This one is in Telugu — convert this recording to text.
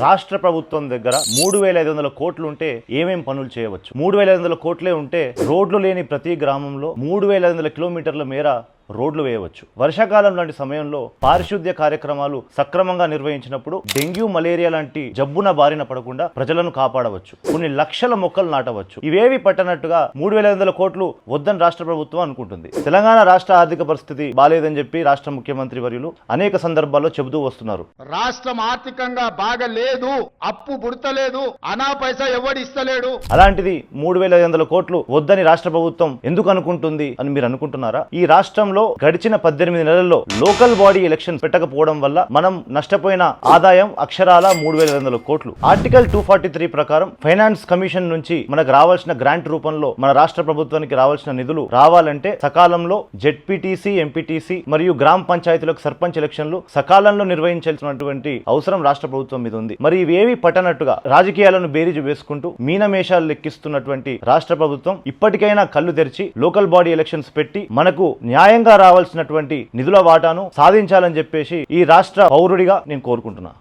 రాష్ట్ర ప్రభుత్వం దగ్గర మూడు వేల ఐదు వందల కోట్లు ఉంటే ఏమేం పనులు చేయవచ్చు? మూడు వేల ఐదు వందల కోట్లే ఉంటే రోడ్లు లేని ప్రతి గ్రామంలో మూడు వేల ఐదు వందల కిలోమీటర్ల మేర రోడ్లు వేయవచ్చు. వర్షాకాలం లాంటి సమయంలో పారిశుద్ధ్య కార్యక్రమాలు సక్రమంగా నిర్వహించినప్పుడు డెంగ్యూ మలేరియా లాంటి జబ్బున బారిన పడకుండా ప్రజలను కాపాడవచ్చు. కొన్ని లక్షల మొక్కలు నాటవచ్చు. ఇవేవి పట్టనట్టుగా మూడు వేల ఐదు వందల కోట్లు వద్దని రాష్ట్ర ప్రభుత్వం అనుకుంటుంది. తెలంగాణ రాష్ట్ర ఆర్థిక పరిస్థితి బాలేదని చెప్పి రాష్ట్ర ముఖ్యమంత్రి వర్యులు అనేక సందర్భాల్లో చెబుతూ వస్తున్నారు. రాష్ట్రం ఆర్థికంగా బాగలేదు అప్పు పుడతలేదు అనా పైసా ఎవడు ఇస్తలేడు అలాంటిది మూడు వేల ఐదు వందల కోట్లు వద్దని రాష్ట్ర ప్రభుత్వం ఎందుకు అనుకుంటుంది అని మీరు అనుకుంటున్నారా? ఈ రాష్ట్రంలో గడిచిన పద్దెనిమిది నెలల్లో లోకల్ బాడీ ఎలక్షన్ పెట్టకపోవడం వల్ల మనం నష్టపోయిన ఆదాయం అక్షరాల మూడు వేల వందల కోట్లు. ఆర్టికల్ టూ ఫార్టీ త్రీ ప్రకారం ఫైనాన్స్ కమిషన్ నుంచి మనకు రావాల్సిన గ్రాంట్ రూపంలో మన రాష్ట్ర ప్రభుత్వానికి రావాల్సిన నిధులు రావాలంటే సకాలంలో జెడ్పీటీసీ ఎంపీటీసీ మరియు గ్రామ పంచాయతీలకు సర్పంచ్ ఎలక్షన్లు సకాలంలో నిర్వహించాల్సినటువంటి అవసరం రాష్ట్ర ప్రభుత్వం మీద ఉంది. మరి ఇవేవి పట్టనట్టుగా రాజకీయాలను బేరీజు వేసుకుంటూ మీనమేషాలు లెక్కిస్తున్నటువంటి రాష్ట్ర ప్రభుత్వం ఇప్పటికైనా కళ్ళు తెరిచి లోకల్ బాడీ ఎలక్షన్స్ పెట్టి మనకు న్యాయంగా రావాల్సినటువంటి నిధుల వాటాను సాధించాలని చెప్పేసి ఈ రాష్ట్ర పౌరుడిగా నేను కోరుకుంటున్నా.